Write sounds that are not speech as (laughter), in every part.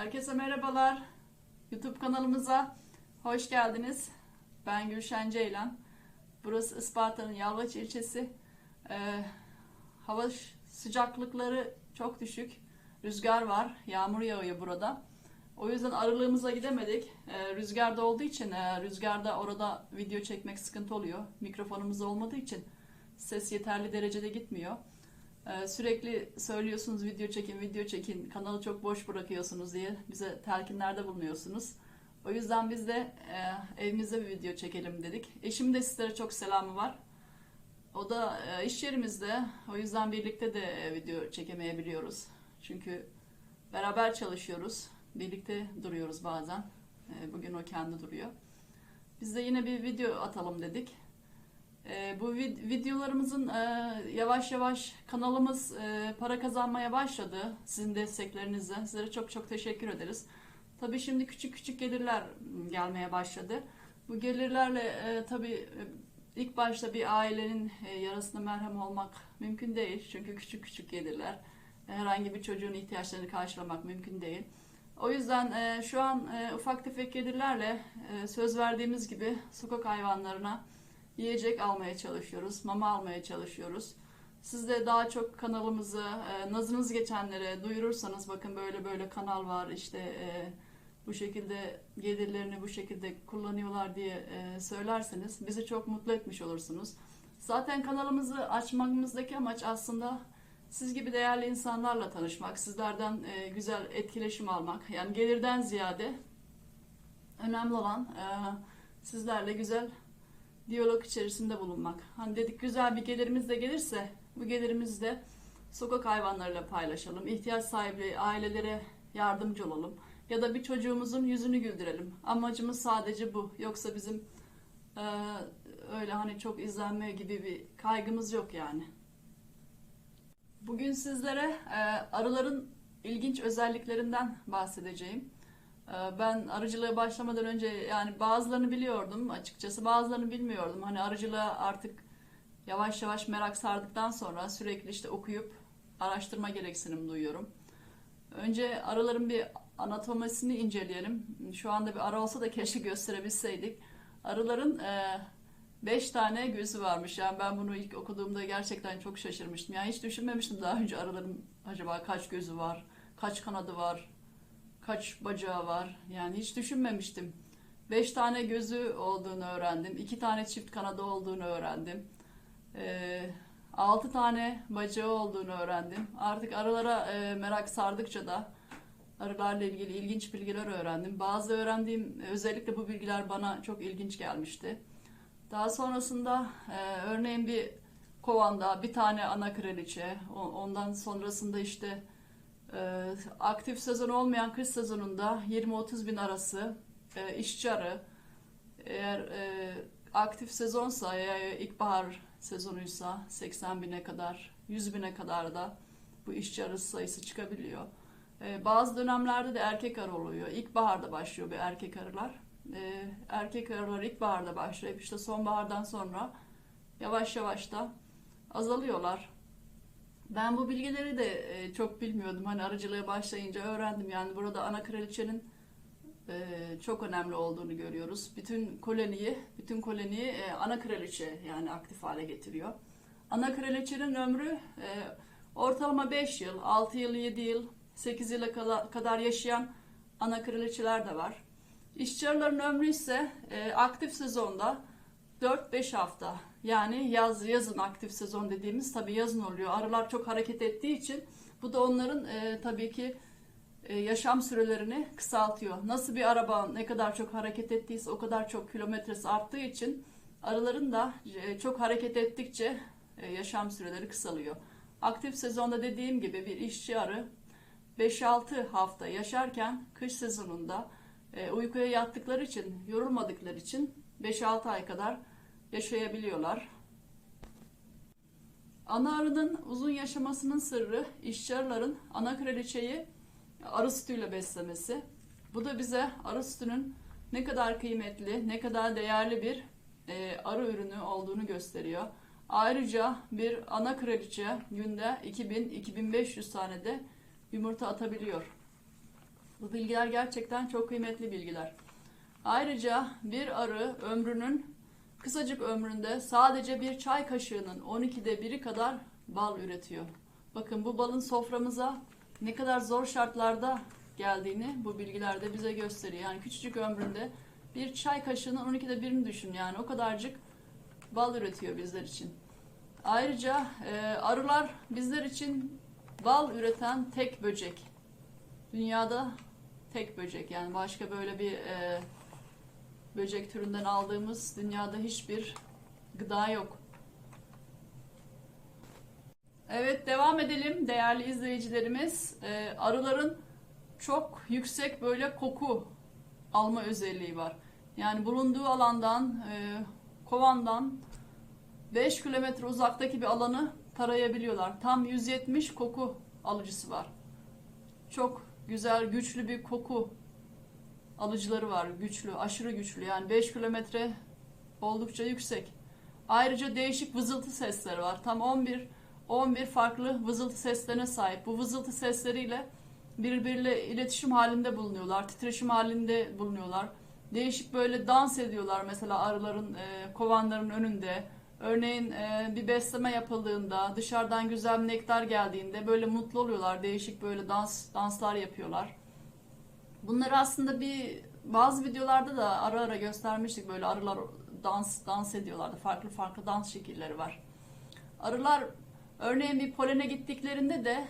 Herkese merhabalar. YouTube kanalımıza hoş geldiniz. Ben Gülşen Ceylan. Burası Isparta'nın Yalvaç ilçesi. Ee, hava sıcaklıkları çok düşük. Rüzgar var. Yağmur yağıyor burada. O yüzden aralığımıza gidemedik. Ee, rüzgarda olduğu için e, rüzgarda orada video çekmek sıkıntı oluyor. Mikrofonumuz olmadığı için ses yeterli derecede gitmiyor. Ee, sürekli söylüyorsunuz video çekin, video çekin, kanalı çok boş bırakıyorsunuz diye bize telkinlerde bulunuyorsunuz. O yüzden biz de e, evimizde bir video çekelim dedik. Eşim de sizlere çok selamı var. O da e, iş yerimizde. O yüzden birlikte de e, video çekemeyebiliyoruz. Çünkü beraber çalışıyoruz. Birlikte duruyoruz bazen. E, bugün o kendi duruyor. Biz de yine bir video atalım dedik. Ee, bu vid- videolarımızın e, yavaş yavaş kanalımız e, para kazanmaya başladı sizin desteklerinizle. Sizlere çok çok teşekkür ederiz. Tabii şimdi küçük küçük gelirler gelmeye başladı. Bu gelirlerle e, tabii e, ilk başta bir ailenin e, yarasına merhem olmak mümkün değil. Çünkü küçük küçük gelirler. Herhangi bir çocuğun ihtiyaçlarını karşılamak mümkün değil. O yüzden e, şu an e, ufak tefek gelirlerle e, söz verdiğimiz gibi sokak hayvanlarına yiyecek almaya çalışıyoruz, mama almaya çalışıyoruz. Siz de daha çok kanalımızı, e, nazınız geçenlere duyurursanız bakın böyle böyle kanal var işte e, bu şekilde gelirlerini bu şekilde kullanıyorlar diye e, söylerseniz bizi çok mutlu etmiş olursunuz. Zaten kanalımızı açmamızdaki amaç aslında siz gibi değerli insanlarla tanışmak, sizlerden e, güzel etkileşim almak. Yani gelirden ziyade önemli olan e, sizlerle güzel diyalog içerisinde bulunmak. Hani dedik güzel bir gelirimiz de gelirse bu gelirimizi de sokak hayvanlarıyla paylaşalım. İhtiyaç sahibi ailelere yardımcı olalım. Ya da bir çocuğumuzun yüzünü güldürelim. Amacımız sadece bu. Yoksa bizim e, öyle hani çok izlenme gibi bir kaygımız yok yani. Bugün sizlere e, arıların ilginç özelliklerinden bahsedeceğim. Ee, Ben arıcılığa başlamadan önce yani bazılarını biliyordum açıkçası bazılarını bilmiyordum. Hani arıcılığa artık yavaş yavaş merak sardıktan sonra sürekli işte okuyup araştırma gereksinim duyuyorum. Önce arıların bir anatomisini inceleyelim. Şu anda bir arı olsa da keşke (laughs) gösterebilseydik. Arıların 5 tane gözü varmış. Yani ben bunu ilk okuduğumda gerçekten çok şaşırmıştım. Yani hiç düşünmemiştim daha önce arıların acaba kaç gözü var, kaç kanadı var, kaç bacağı var. Yani hiç düşünmemiştim. Beş tane gözü olduğunu öğrendim. iki tane çift kanadı olduğunu öğrendim. Ee, altı tane bacağı olduğunu öğrendim. Artık arılara e, merak sardıkça da arılarla ilgili ilginç bilgiler öğrendim. Bazı öğrendiğim özellikle bu bilgiler bana çok ilginç gelmişti. Daha sonrasında e, örneğin bir kovanda bir tane ana kraliçe, ondan sonrasında işte ee, aktif sezon olmayan kış sezonunda 20-30 bin arası e, işçi arı. Eğer e, aktif sezonsa ya ilkbahar sezonuysa 80 bine kadar, 100 bine kadar da bu işçi arısı sayısı çıkabiliyor. E, bazı dönemlerde de erkek arı oluyor. İlkbaharda başlıyor bir erkek arılar. E, erkek arılar ilkbaharda başlayıp işte sonbahardan sonra yavaş yavaş da azalıyorlar. Ben bu bilgileri de e, çok bilmiyordum. Hani arıcılığa başlayınca öğrendim. Yani burada ana kraliçenin e, çok önemli olduğunu görüyoruz. Bütün koloniyi, bütün koloniyi e, ana kraliçe yani aktif hale getiriyor. Ana kraliçenin ömrü ortalama 5 yıl, 6 yıl, 7 yıl, 8 yıla kadar yaşayan ana kraliçeler de var. İşçi arıların ömrü ise aktif sezonda 4-5 hafta yani yaz yazın aktif sezon dediğimiz tabii yazın oluyor. Arılar çok hareket ettiği için bu da onların e, tabii ki e, yaşam sürelerini kısaltıyor. Nasıl bir araba ne kadar çok hareket ettiyse o kadar çok kilometresi arttığı için arıların da e, çok hareket ettikçe e, yaşam süreleri kısalıyor. Aktif sezonda dediğim gibi bir işçi arı 5-6 hafta yaşarken kış sezonunda e, uykuya yattıkları için, yorulmadıkları için 5-6 ay kadar yaşayabiliyorlar. Ana arının uzun yaşamasının sırrı işçi arıların ana kraliçeyi arı sütüyle beslemesi. Bu da bize arı sütünün ne kadar kıymetli, ne kadar değerli bir e, arı ürünü olduğunu gösteriyor. Ayrıca bir ana kraliçe günde 2000-2500 tane de yumurta atabiliyor. Bu bilgiler gerçekten çok kıymetli bilgiler. Ayrıca bir arı ömrünün kısacık ömründe sadece bir çay kaşığının 12'de biri kadar bal üretiyor. Bakın bu balın soframıza ne kadar zor şartlarda geldiğini bu bilgiler de bize gösteriyor. Yani küçücük ömründe bir çay kaşığının 12'de birini düşün yani o kadarcık bal üretiyor bizler için. Ayrıca e, arılar bizler için bal üreten tek böcek. Dünyada tek böcek yani başka böyle bir e, böcek türünden aldığımız dünyada hiçbir gıda yok. Evet devam edelim değerli izleyicilerimiz. Ee, arıların çok yüksek böyle koku alma özelliği var. Yani bulunduğu alandan, e, kovandan 5 kilometre uzaktaki bir alanı tarayabiliyorlar. Tam 170 koku alıcısı var. Çok güzel, güçlü bir koku alıcıları var. Güçlü, aşırı güçlü. Yani 5 kilometre oldukça yüksek. Ayrıca değişik vızıltı sesleri var. Tam 11 11 farklı vızıltı seslerine sahip. Bu vızıltı sesleriyle birbiriyle iletişim halinde bulunuyorlar. Titreşim halinde bulunuyorlar. Değişik böyle dans ediyorlar mesela arıların e, kovanların önünde. Örneğin e, bir besleme yapıldığında, dışarıdan güzel nektar geldiğinde böyle mutlu oluyorlar. Değişik böyle dans danslar yapıyorlar. Bunları aslında bir bazı videolarda da ara ara göstermiştik. Böyle arılar dans dans ediyorlardı. Farklı farklı dans şekilleri var. Arılar örneğin bir polene gittiklerinde de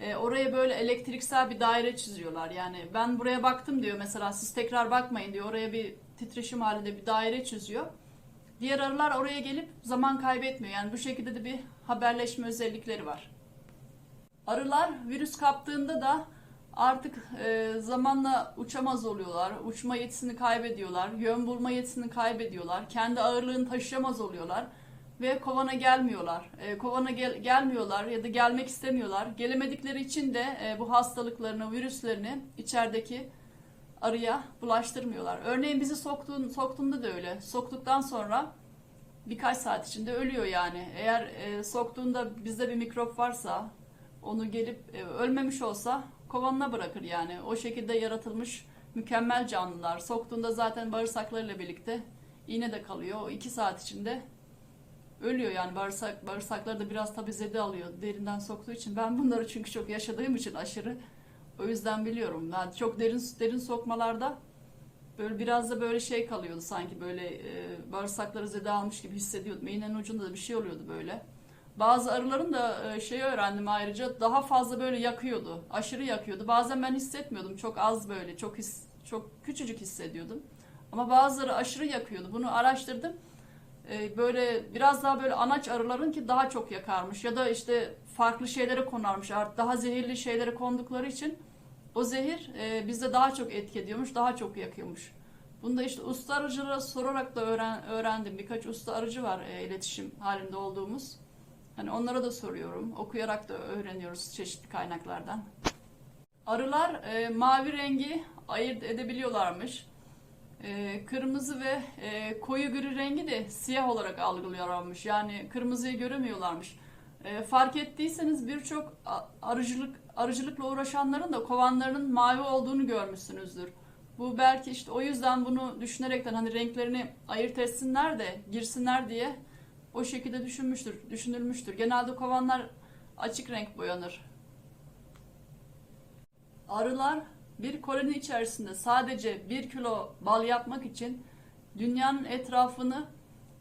e, oraya böyle elektriksel bir daire çiziyorlar. Yani ben buraya baktım diyor mesela siz tekrar bakmayın diyor. Oraya bir titreşim halinde bir daire çiziyor. Diğer arılar oraya gelip zaman kaybetmiyor. Yani bu şekilde de bir haberleşme özellikleri var. Arılar virüs kaptığında da artık e, zamanla uçamaz oluyorlar. Uçma yetisini kaybediyorlar. Yön bulma yetisini kaybediyorlar. Kendi ağırlığını taşıyamaz oluyorlar. Ve kovana gelmiyorlar. E, kovana gel, gelmiyorlar ya da gelmek istemiyorlar. Gelemedikleri için de e, bu hastalıklarını, virüslerini içerideki arıya bulaştırmıyorlar. Örneğin bizi soktuğun, soktuğunda da öyle. Soktuktan sonra birkaç saat içinde ölüyor yani. Eğer e, soktuğunda bizde bir mikrop varsa onu gelip e, ölmemiş olsa kovanına bırakır yani. O şekilde yaratılmış mükemmel canlılar. Soktuğunda zaten bağırsaklarıyla birlikte iğne de kalıyor. O iki saat içinde ölüyor yani bağırsak, bağırsakları da biraz tabi zede alıyor derinden soktuğu için. Ben bunları çünkü çok yaşadığım için aşırı o yüzden biliyorum. Yani çok derin derin sokmalarda böyle biraz da böyle şey kalıyordu sanki böyle e, bağırsakları zede almış gibi hissediyordum. İğnenin ucunda da bir şey oluyordu böyle. Bazı arıların da e, şeyi öğrendim ayrıca daha fazla böyle yakıyordu. Aşırı yakıyordu. Bazen ben hissetmiyordum. Çok az böyle çok his, çok küçücük hissediyordum. Ama bazıları aşırı yakıyordu. Bunu araştırdım. E, böyle biraz daha böyle anaç arıların ki daha çok yakarmış ya da işte farklı şeylere konarmış. Artık daha zehirli şeylere kondukları için o zehir e, bizde daha çok etki ediyormuş, daha çok yakıyormuş. Bunu da işte usta arıcılara sorarak da öğren, öğrendim. Birkaç usta arıcı var e, iletişim halinde olduğumuz. Hani onlara da soruyorum. Okuyarak da öğreniyoruz çeşitli kaynaklardan. Arılar e, mavi rengi ayırt edebiliyorlarmış. E, kırmızı ve e, koyu gri rengi de siyah olarak algılıyorlarmış. Yani kırmızıyı göremiyorlarmış. E, fark ettiyseniz birçok arıcılık arıcılıkla uğraşanların da kovanlarının mavi olduğunu görmüşsünüzdür. Bu belki işte o yüzden bunu düşünerekten hani renklerini ayırt etsinler de girsinler diye o şekilde düşünmüştür, düşünülmüştür. Genelde kovanlar açık renk boyanır. Arılar bir koloni içerisinde sadece bir kilo bal yapmak için dünyanın etrafını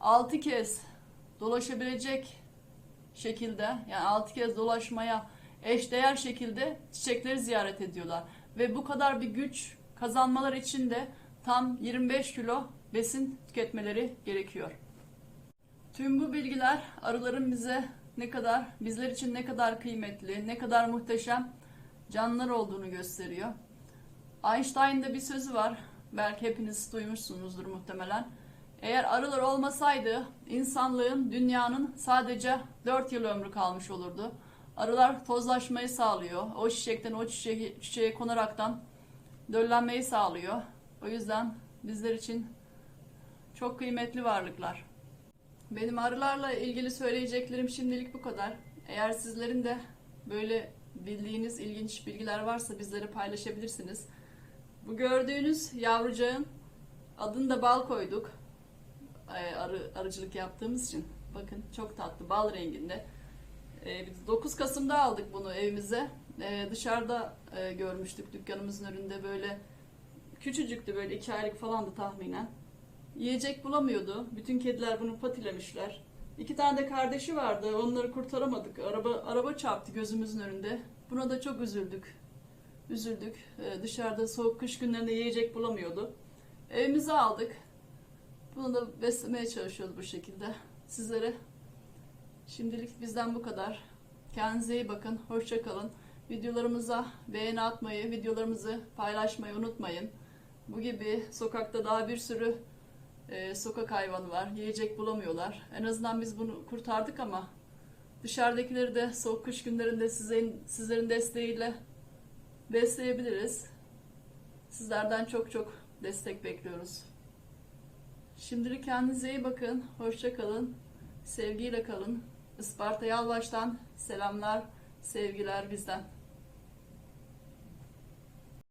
6 kez dolaşabilecek şekilde yani 6 kez dolaşmaya eşdeğer şekilde çiçekleri ziyaret ediyorlar. Ve bu kadar bir güç kazanmalar için de tam 25 kilo besin tüketmeleri gerekiyor. Tüm bu bilgiler arıların bize ne kadar, bizler için ne kadar kıymetli, ne kadar muhteşem canlılar olduğunu gösteriyor. Einstein'da bir sözü var. Belki hepiniz duymuşsunuzdur muhtemelen. Eğer arılar olmasaydı insanlığın, dünyanın sadece 4 yıl ömrü kalmış olurdu. Arılar tozlaşmayı sağlıyor. O çiçekten o çiçeğe, çiçeğe konaraktan döllenmeyi sağlıyor. O yüzden bizler için çok kıymetli varlıklar. Benim arılarla ilgili söyleyeceklerim şimdilik bu kadar. Eğer sizlerin de böyle bildiğiniz ilginç bilgiler varsa bizlere paylaşabilirsiniz. Bu gördüğünüz yavrucağın adını da bal koyduk. Ee, Arı, arıcılık yaptığımız için. Bakın çok tatlı bal renginde. Ee, biz 9 Kasım'da aldık bunu evimize. Ee, dışarıda e, görmüştük dükkanımızın önünde böyle küçücüktü böyle 2 aylık falandı tahminen. Yiyecek bulamıyordu. Bütün kediler bunu patilemişler. İki tane de kardeşi vardı. Onları kurtaramadık. Araba araba çarptı gözümüzün önünde. Buna da çok üzüldük. Üzüldük. Ee, dışarıda soğuk kış günlerinde yiyecek bulamıyordu. Evimize aldık. Bunu da beslemeye çalışıyoruz bu şekilde. Sizlere şimdilik bizden bu kadar. Kendinize iyi bakın. Hoşça kalın. Videolarımıza beğeni atmayı, videolarımızı paylaşmayı unutmayın. Bu gibi sokakta daha bir sürü e, sokak hayvanı var. Yiyecek bulamıyorlar. En azından biz bunu kurtardık ama dışarıdakileri de soğuk kış günlerinde sizin, sizlerin desteğiyle besleyebiliriz. Sizlerden çok çok destek bekliyoruz. Şimdilik kendinize iyi bakın. Hoşça kalın. Sevgiyle kalın. Isparta Yalvaç'tan selamlar, sevgiler bizden.